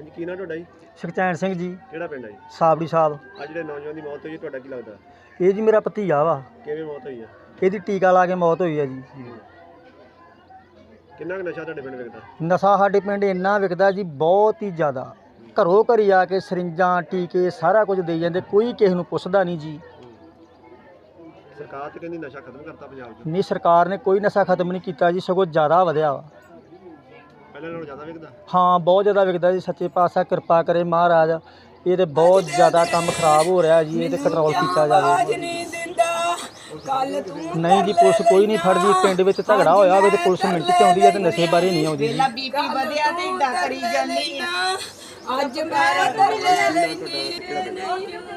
ਹਾਂਜੀ ਕੀ ਨਾਂ ਤੁਹਾਡਾ ਜੀ? ਸੁਖਚੈਨ ਸਿੰਘ ਜੀ। ਕਿਹੜਾ ਪਿੰਡ ਹੈ ਜੀ? ਸਾਬੜੀ ਸਾਹਿਬ। ਅੱਜ ਜਿਹੜੇ ਨੌਜਵਾਨ ਦੀ ਮੌਤ ਹੋਈ ਹੈ ਤੁਹਾਡਾ ਕੀ ਲੱਗਦਾ? ਇਹ ਜੀ ਮੇਰਾ ਭਤੀਜਾ ਵਾ। ਕਿਵੇਂ ਮੌਤ ਹੋਈ ਹੈ ਇਹਦੀ ਟੀਕਾ ਲਾ ਕੇ ਮੌਤ ਹੋਈ ਆ ਜੀ। ਕਿੰਨਾ ਕੁ ਨਸ਼ਾ ਤੁਹਾਡੇ ਪਿੰਡ ਵਿਕਦਾ? ਨਸ਼ਾ ਸਾਡੇ ਪਿੰਡ ਇੰਨਾ ਵਿਕਦਾ ਜੀ ਬਹੁਤ ਹੀ ਜ਼ਿਆਦਾ। ਘਰੋਂ ਘਰੀ ਆ ਕੇ ਸਰਿੰਜਾਂ ਟੀਕੇ ਸਾਰਾ ਕੁਝ ਦੇਈ ਜਾਂਦੇ ਕੋਈ ਕਿਸੇ ਨੂੰ ਪੁੱਛਦਾ ਨਹੀਂ ਜੀ। ਸਰਕਾਰ ਤੇ ਕਹਿੰਦੀ ਨਸ਼ਾ ਖਤਮ ਕਰਤਾ ਪੰਜਾਬ 'ਚ। ਨਹੀਂ ਸਰਕਾਰ ਨੇ ਕੋਈ ਨਸ਼ਾ ਖਤਮ ਨਹੀਂ ਕੀਤਾ ਜੀ ਸਗੋਂ ਜ਼ਿਆਦਾ ਵਧਿਆ ਵਾ। ਪਹਿਲਾਂ ਨਾਲੋਂ ਜ਼ਿਆਦਾ ਵਿਕਦਾ? ਹਾਂ ਬਹੁਤ ਜ਼ਿਆਦਾ ਵਿਕਦਾ ਜੀ ਸੱਚੇ ਪਾਤਸ਼ਾਹ ਕਿਰਪਾ ਕਰੇ ਮਹਾਰਾਜ। ਇਹ ਤੇ ਬਹੁਤ ਜ਼ਿਆਦਾ ਕੰਮ ਖਰਾਬ ਹੋ ਰਿਹਾ ਜੀ ਇਹ ਤੇ ਕੰਟਰੋਲ ਕੀਤਾ ਜਾਵੇ। ਨਹੀਂ ਦਿੰਦਾ। ਕੱਲ ਤੂੰ ਨਹੀਂ ਜੀ ਪੁਲਿਸ ਕੋਈ ਨਹੀਂ ਫੜਦੀ ਪਿੰਡ ਵਿੱਚ ਝਗੜਾ ਹੋਇਆ ਹੋਵੇ ਤੇ ਪੁਲਿਸ ਮਿੰਟ 'ਚ ਆਉਂਦੀ ਹੈ ਤੇ ਨਸ਼ੇ ਬਾਰੇ ਨਹੀਂ ਆਉਂਦੀ ਜੀ। ਪਹਿਲਾਂ ਬੀਪੀ ਵਧਿਆ ਤੇ ਇੰਦਾ ਕਰੀ ਜਾਂਦੀ ਆ। ਅੱਜ ਮੈਂ ਕਰ ਲੈ ਲੈਂਦੀ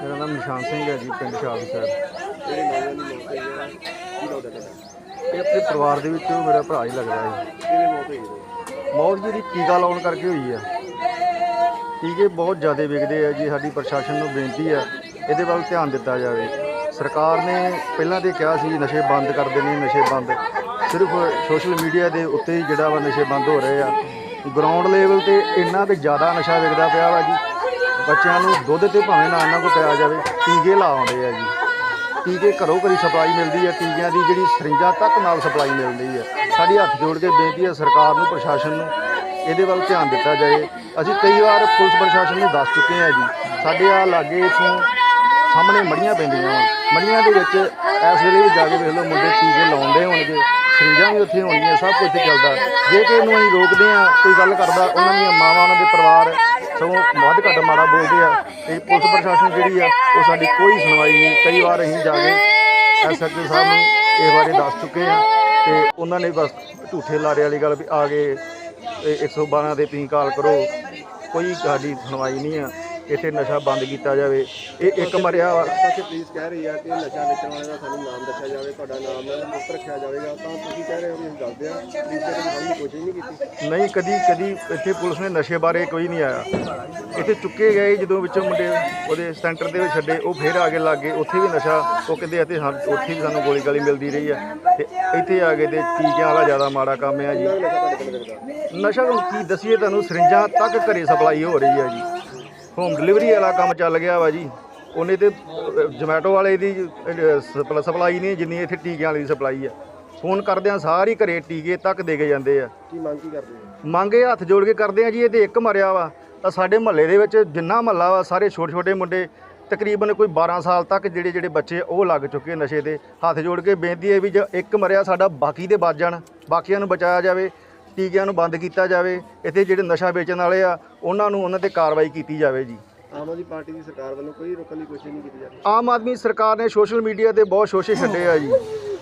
ਮੇਰਾ ਨਾਮ ਨਿਸ਼ਾਨ ਸਿੰਘ ਹੈ ਜੀ ਪਿੰਡ ਸ਼ਾਹਪੁਰ ਸਾਹਿਬ। ਇਹ ਆਪਣੇ ਪਰਿਵਾਰ ਦੇ ਵਿੱਚ ਮੇਰਾ ਭਰਾ ਹੀ ਲੱਗਦਾ ਹੈ। ਕਿਵੇਂ ਮੌਤ ਹੋਈ? ਹੈ ਮੌਤ ਜਿਹੜੀ ਟੀਕਾ ਲਾਉਣ ਕਰਕੇ ਹੋਈ ਆ। ਟੀਕੇ ਬਹੁਤ ਜ਼ਿਆਦਾ ਵਿਕਦੇ ਆ ਜੀ, ਸਾਡੀ ਪ੍ਰਸ਼ਾਸਨ ਨੂੰ ਬੇਨਤੀ ਆ, ਇਹਦੇ ਵੱਲ ਧਿਆਨ ਦਿੱਤਾ ਜਾਵੇ। ਸਰਕਾਰ ਨੇ ਪਹਿਲਾਂ ਤੇ ਕਿਹਾ ਸੀ, ਨਸ਼ੇ ਬੰਦ ਕਰ ਦੇਣੇ, ਨਸ਼ੇ ਬੰਦ। ਸਿਰਫ ਸੋਸ਼ਲ ਮੀਡੀਆ ਦੇ ਉੱਤੇ ਹੀ ਜਿਹੜਾ ਵਾ ਨਸ਼ੇ ਬੰਦ ਹੋ ਰਹੇ ਆ। ਗਰਾਊਂਡ ਲੈਵਲ ਤੇ ਇੰਨਾ ਤੇ ਜ਼ਿਆਦਾ ਨਸ਼ਾ ਵਿਕਦਾ ਪਿਆ ਵਾ ਜੀ। ਬੱਚਿਆਂ ਨੂੰ ਦੁੱਧ ਤੇ ਭਾਵੇਂ ਨਾ ਇਹਨਾਂ ਕੋ ਪਿਆ ਜਾਵੇ, ਟੀਕੇ ਲਾਉਂਦੇ ਆ ਜੀ। ਟੀਕੇ ਘਰੋਂ ਘਰੀ ਸਪਲਾਈ ਮਿਲਦੀ ਹੈ, ਟੀਕਿਆਂ ਦੀ ਜਿਹੜੀ ਸਰਿੰਜਾਂ ਤੱਕ ਨਾਲ ਸਪਲਾਈ ਮਿਲਦੀ ਹੈ। ਸਾਡੀ ਹੱਥ ਜੋੜ ਕੇ ਬੇਨਤੀ ਹੈ ਸਰਕਾਰ ਨੂੰ, ਪ੍ਰਸ਼ਾਸਨ ਨੂੰ, ਇਹਦੇ ਵੱਲ ਧਿਆਨ ਦਿੱਤਾ ਜਾਏ। ਅਸੀਂ ਕਈ ਵਾਰ ਪੁਲਿਸ ਪ੍ਰਸ਼ਾਸਨ ਨੂੰ ਦੱਸ ਚੁੱਕੇ ਹਾਂ ਜੀ, ਸਾਡੇ ਆ ਲਾਗੇ ਇਥੋਂ ਸਾਹਮਣੇ ਮੜੀਆਂ ਪੈਂਦੀਆਂ ਮੜੀਆਂ ਦੇ ਵਿੱਚ ਇਸ ਵੇਲੇ ਵੀ ਜਾ ਕੇ ਵੇਖ ਲਓ ਮੁੰਡੇ ਟੀਕੇ ਲਾਉਂਦੇ ਹੋਣਗੇ, ਸਰਿੰਜਾਂ ਵੀ ਉੱਥੇ ਹੋਣਗੀਆਂ, ਸਭ ਕੁਝ ਚੱਲਦਾ। ਜੇ ਕਿ ਇਹਨੂੰ ਅਸੀਂ ਰੋਕਦੇ ਹਾਂ, ਕੋਈ ਗੱਲ ਕਰਦਾ, ਉਹਨਾਂ ਦੀਆਂ ਮਾਵਾਂ, ਉਹਨਾਂ ਦੇ ਪਰਿਵਾਰ ਸਗੋਂ ਵੱਧ ਘੱਟ ਮਾੜਾ ਬੋਲਦੇ ਆ। ਤੇ ਪੁਲਿਸ ਪ੍ਰਸ਼ਾਸਨ ਜਿਹੜੀ ਆ ਉਹ ਸਾਡੀ ਕੋਈ ਸੁਣਵਾਈ ਨਹੀਂ। ਕਈ ਵਾਰ ਅਸੀਂ ਜਾ ਕੇ ਐਸਐਚਓ ਸਾਹਿਬ ਨੂੰ ਇਹ ਬਾਰੇ ਦੱਸ ਚੁੱਕੇ ਆ। ਤੇ ਉਹਨਾਂ ਨੇ ਬਸ ਝੂਠੇ ਲਾਰੇ ਵਾਲੀ ਗੱਲ ਵੀ ਆ ਗਏ। ਇਹ 112 ਤੇ ਤੁਸੀਂ ਕਾਲ ਕਰੋ। ਕੋਈ ਸਾਡੀ ਸੁਣਵਾਈ ਨਹੀਂ ਆ। ਇੱਥੇ ਨਸ਼ਾ ਬੰਦ ਕੀਤਾ ਜਾਵੇ। ਇਹ ਇੱਕ ਮਰਿਆ ਵਾ। ਪਾਸੇ ਪੁਲਿਸ ਕਹਿ ਰਹੀ ਹੈ ਕਿ ਨਸ਼ਾ ਵੇਚਣ ਵਾਲੇ ਦਾ ਸਾਨੂੰ ਨਾਮ ਦੱਸਿਆ ਜਾਵੇ ਤੁਹਾਡਾ ਨਾਮ ਮੁਕਤ ਰੱਖਿਆ ਜਾਵੇਗਾ। ਤਾਂ ਤੁਸੀਂ ਕਹਿ ਰਹੇ ਹੋ ਅਸੀਂ ਦੱਸਦੇ ਹਾਂ ਪੁਲਿਸ ਨੇ ਸਾਨੂੰ ਕੋਸ਼ਿਸ਼ ਨਹੀਂ ਕੀਤੀ। ਨਹੀਂ ਕਦੀ ਕਦੀ ਇੱਥੇ ਪੁਲਿਸ ਨੇ ਨਸ਼ੇ ਬਾਰੇ ਕੋਈ ਨਹੀਂ ਆਇਆ। ਇੱਥੇ ਚੁੱਕੇ ਗਏ ਜਦੋਂ ਵਿੱਚੋਂ ਮੁੰਡੇ ਉਹਦੇ ਸੈਂਟਰ ਦੇ ਵਿੱਚ ਛੱਡੇ ਉਹ ਫੇਰ ਆ ਕੇ ਲੱਗ ਉੱਥੇ ਵੀ ਨਸ਼ਾ ਉਹ ਕਹਿੰਦੇ ਹਾਂ ਉੱਥੇ ਵੀ ਸਾਨੂੰ ਗੋਲੀ ਗਾਲੀ ਮਿਲਦੀ ਰਹੀ ਆ। ਤੇ ਇੱਥੇ ਆ ਕੇ ਤੇ ਟੀਕਿਆਂ ਵਾਲਾ ਜ਼ਿਆਦਾ ਮਾੜਾ ਕੰਮ ਆ ਜੀ। ਨਸ਼ਾ ਨੂੰ ਕੀ ਦਸੀਏ ਤੁਹਾਨੂੰ? ਸਰਿੰਜਾਂ ਤੱਕ ਘਰੇ ਸਪਲਾਈ ਹੋ ਰਹੀ ਆ ਜੀ। ਹੋਮ ਡਿਲੀਵਰੀ ਵਾਲਾ ਕੰਮ ਚੱਲ ਗਿਆ ਵਾ ਜੀ। ਉਹਨੇ ਤੇ ਜੋਮੈਟੋ ਵਾਲੇ ਦੀ ਸਪਲਾਈ ਨਹੀਂ ਜਿੰਨੀ ਇੱਥੇ ਟੀਕਿਆਂ ਵਾਲੀ ਸਪਲਾਈ ਆ। ਫੋਨ ਕਰਦਿਆਂ ਸਾਰੀ ਘਰੇ ਟੀਕੇ ਤੱਕ ਦੇ ਕੇ ਜਾਂਦੇ ਆ। ਕੀ ਮੰਗ ਕੀ ਕਰਦੇ ਹੋ? ਮੰਗੇ ਹੱਥ ਜੋੜ ਕੇ ਕਰਦੇ ਆ ਜੀ ਇਹ ਤੇ ਇੱਕ ਮਰਿਆ ਵਾ। ਤਾਂ ਸਾਡੇ ਮਹੱਲੇ ਦੇ ਵਿੱਚ ਜਿੰਨਾ ਮਹੱਲਾ ਵਾ ਸਾਰੇ ਛੋਟੇ ਛੋਟੇ ਮੁੰਡੇ ਤਕਰੀਬਨ ਕੋਈ 12 ਸਾਲ ਤੱਕ ਜਿਹੜੇ ਜਿਹੜੇ ਬੱਚੇ ਉਹ ਲੱਗ ਚੁੱਕੇ ਨਸ਼ੇ ਤੇ। ਹੱਥ ਜੋੜ ਕੇ ਬੇਨਤੀ ਹੈ ਵੀ ਜੇ ਇੱਕ ਮਰਿਆ ਸਾਡਾ ਬਾਕੀ ਦੇ ਬਚ ਜਾਣ। ਬਾਕੀਆਂ ਨੂੰ ਬਚਾਇਆ ਜਾਵੇ। ਟੀਕਿਆਂ ਨੂੰ ਬੰਦ ਕੀਤਾ ਜਾਵੇ ਇੱਥੇ ਜਿਹੜੇ ਨਸ਼ਾ ਵੇਚਣ ਵਾਲੇ ਆ ਉਹਨਾਂ ਨੂੰ ਉਹਨਾਂ ਤੇ ਕਾਰਵਾਈ ਕੀਤੀ ਜਾਵੇ ਜੀ। ਆਮ ਆਦਮੀ ਪਾਰਟੀ ਦੀ ਸਰਕਾਰ ਵੱਲੋਂ ਕੋਈ ਰੋਕਣ ਦੀ ਕੋਸ਼ਿਸ਼ ਨਹੀਂ ਕੀਤੀ ਜਾ ਰਹੀ? ਆਮ ਆਦਮੀ ਸਰਕਾਰ ਨੇ ਸੋਸ਼ਲ ਮੀਡੀਆ ਤੇ ਬਹੁਤ ਸ਼ੋਸ਼ੇ ਛੱਡੇ ਆ ਜੀ।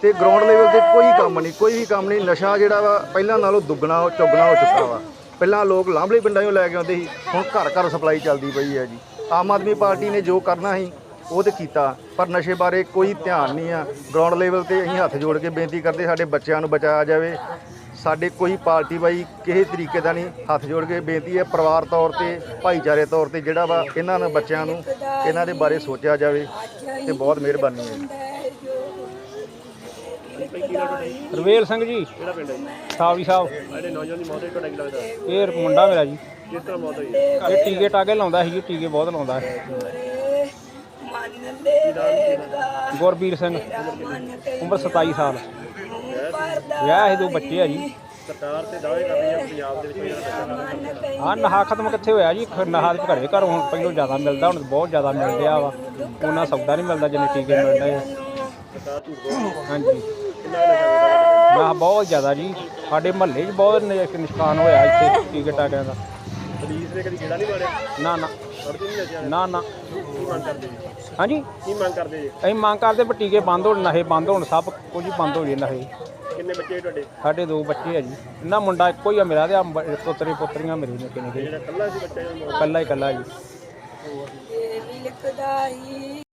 ਤੇ ਗਰਾਊਂਡ ਲੈਵਲ ਤੇ ਕੋਈ ਕੰਮ ਨਹੀਂ ਕੋਈ ਵੀ ਕੰਮ ਨਹੀਂ। ਨਸ਼ਾ ਜਿਹੜਾ ਵਾ ਪਹਿਲਾਂ ਨਾਲੋਂ ਦੁੱਗਣਾ ਚੌਗਣਾ ਹੋ ਚੁੱਕਾ ਵਾ। ਪਹਿਲਾਂ ਲੋਕ ਲਾਂਭਲੇ ਪਿੰਡਾਂ 'ਚੋਂ ਲੈ ਕੇ ਆਉਂਦੇ ਸੀ ਹੁਣ ਘਰ ਘਰ ਸਪਲਾਈ ਚੱਲਦੀ ਪਈ ਹੈ ਜੀ। ਆਮ ਆਦਮੀ ਪਾਰਟੀ ਨੇ ਜੋ ਕਰਨਾ ਸੀ ਉਹ ਤੇ ਕੀਤਾ। ਪਰ ਨਸ਼ੇ ਬਾਰੇ ਕੋਈ ਧਿਆਨ ਨਹੀਂ ਆ। ਗਰਾਊਂਡ ਲੈਵਲ ਤੇ ਅਸੀਂ ਹੱਥ ਜੋੜ ਕੇ ਬੇਨਤੀ ਕਰਦੇ ਸਾਡੇ ਬੱਚਿਆਂ ਨੂੰ ਬਚਾਇਆ ਜਾਵੇ। ਸਾਡੇ ਕੋਈ ਪਾਰਟੀ ਬਾਈ ਕਿਸੇ ਤਰੀਕੇ ਦਾ ਨਹੀਂ ਹੱਥ ਜੋੜ ਕੇ ਬੇਨਤੀ ਹੈ ਪਰਿਵਾਰ ਤੌਰ ਤੇ ਭਾਈਚਾਰੇ ਤੌਰ ਤੇ ਜਿਹੜਾ ਵਾ ਇਹਨਾਂ ਨੂੰ ਬੱਚਿਆਂ ਨੂੰ ਇਹਨਾਂ ਦੇ ਬਾਰੇ ਸੋਚਿਆ ਜਾਵੇ ਤੇ ਬਹੁਤ ਮਿਹਰਬਾਨੀ ਹੈ। ਰਵੇਲ ਸਿੰਘ ਜੀ ਕਿਹੜਾ ਪਿੰਡ ਹੈ ਜੀ? ਸਾਵੜੀ ਸਾਹਿਬ। ਜਿਹੜੇ ਨੌਜਵਾਨ ਦੀ ਮੌਤ ਹੋਈ ਤੁਹਾਡਾ ਕੀ ਲੱਗਦਾ? ਇਹ ਮੁੰਡਾ ਮੇਰਾ ਜੀ। ਕਿਸ ਤਰ੍ਹਾਂ ਮੌਤ ਹੋਈ? ਹੈ ਇਹ ਟੀਕੇ ਟਾਕੇ ਲਾਉਂਦਾ ਸੀ ਜੀ ਟੀਕੇ ਬਹੁਤ ਲਾਉਂਦਾ ਰਹਿਦਾ ਗੁਰਬੀਰ ਸਿੰਘ ਉਮਰ 27 ਸਾਲ। ਵਿਆਹ ਇਹ ਦੋ ਬੱਚੇ ਆ ਜੀ। ਸਰਕਾਰ ਤੇ ਦਾਅਵੇ ਕਰ ਰਹੀ ਹੈ ਪੰਜਾਬ ਦੇ ਵਿੱਚ ਜਿਹੜਾ ਹਾਂ ਨਹਾ ਖਤਮ ਕਿੱਥੇ ਹੋਇਆ ਜੀ? ਨਹਾ ਦੇ ਘਰੇ ਘਰ ਹੁਣ ਪਹਿਲਾਂ ਜ਼ਿਆਦਾ ਮਿਲਦਾ ਹੁਣ ਬਹੁਤ ਜ਼ਿਆਦਾ ਮਿਲ ਰਿਹਾ ਵਾ। ਉਹਨਾਂ ਸੌਦਾ ਨਹੀਂ ਮਿਲਦਾ ਜਿੰਨੇ ਟੀਕੇ ਮਿਲਦੇ ਬੋਲ ਹਾਂਜੀ। ਨਾ ਬਹੁਤ ਜ਼ਿਆਦਾ ਜੀ। ਸਾਡੇ ਮਹੱਲੇ 'ਚ ਬਹੁਤ ਨ- ਨੁਕਸਾਨ ਹੋਇਆ ਇੱਥੇ ਟੀਕੇ ਟਾਕਿਆਂ ਦਾ। ਪੁਲਿਸ ਨੇ ਕਦੀ ਗੇੜਾ ਨਹੀਂ ਮਾਰਿਆ? ਨਾ ਨਾ। ਨਾ ਨਾ। ਕੀ ਮੰਗ ਕਰਦੇ ਹਾਂਜੀ? ਕੀ ਮੰਗ ਕਰਦੇ ਜੀ? ਅਸੀਂ ਮੰਗ ਕਰਦੇ ਵੀ ਟੀਕੇ ਬੰਦ ਹੋਣ ਨਸ਼ੇ ਬੰਦ ਹੋਣ ਸਭ ਕੁਝ ਹੀ ਬੰਦ ਹੋ ਜੇ ਨਸ਼ੇ। ਕਿੰਨੇ ਬੱਚੇ ਤੁਹਾਡੇ? ਸਾਡੇ ਦੋ ਬੱਚੇ ਆ ਜੀ। ਇਹਨਾਂ ਮੁੰਡਾ ਇੱਕੋ ਹੀ ਆ ਮੇਰਾ ਤੇ ਬ- ਪੁੱਤਰੇ ਪੁੱਤਰੀਆਂ ਮੇਰੇ ਨੇ ਕਿੰਨੇ ਜਿਹੜਾ ਕੱਲਾ ਸੀ ਬੱਚਾ ਜਿਹੜਾ ਕੱਲਾ ਹੀ ਕੱਲਾ ਜੀ। ਇਹ ਵੀ ਲਿਖਦਾ ਹੀ